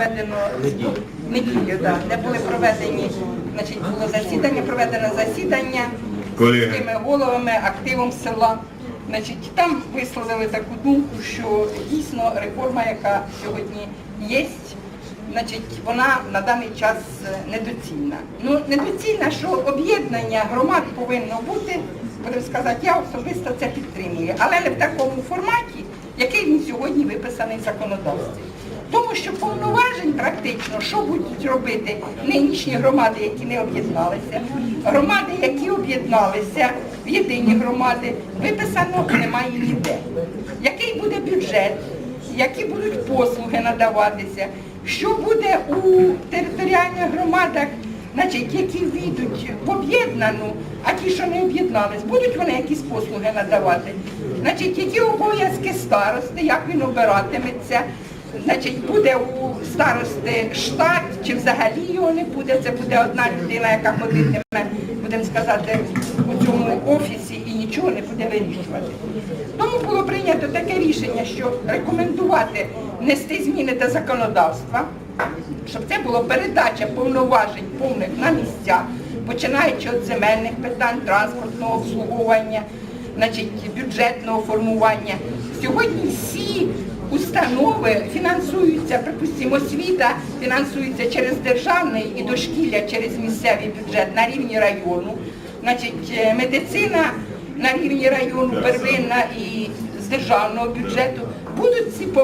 проведено неділю, да, де були проведені, значить, було засідання, проведено засідання з міськими головами, активом села. Значить, там висловили таку думку, що дійсно реформа, яка сьогодні є, значить, вона на даний час е, недоцільна. Ну, недоцільна, що об'єднання громад повинно бути, будемо сказати, я особисто це підтримую, але не в такому форматі, який він сьогодні виписаний в законодавстві. Тому що повноважень практично, що будуть робити нинішні громади, які не об'єдналися, громади, які об'єдналися в єдині громади, виписано немає ніде. Який буде бюджет, які будуть послуги надаватися, що буде у територіальних громадах, значить, які війдуть в об'єднану, а ті, що не об'єднались, будуть вони якісь послуги надавати. Значить, які обов'язки старости, як він обиратиметься, значить, буде у старости штат, чи взагалі його не буде, це буде одна людина, яка ходитиме, будемо сказати, у цьому офісі і нічого не буде вирішувати. Тому було прийнято таке рішення, що рекомендувати внести зміни до законодавства, щоб це було передача повноважень повних на місця, починаючи від земельних питань, транспортного обслуговування, значить, бюджетного формування. Сьогодні всі установи фінансуються, припустимо, освіта фінансується через державний і дошкілля через місцевий бюджет на рівні району. Значить, е, медицина на рівні району первинна і з державного бюджету будуть ці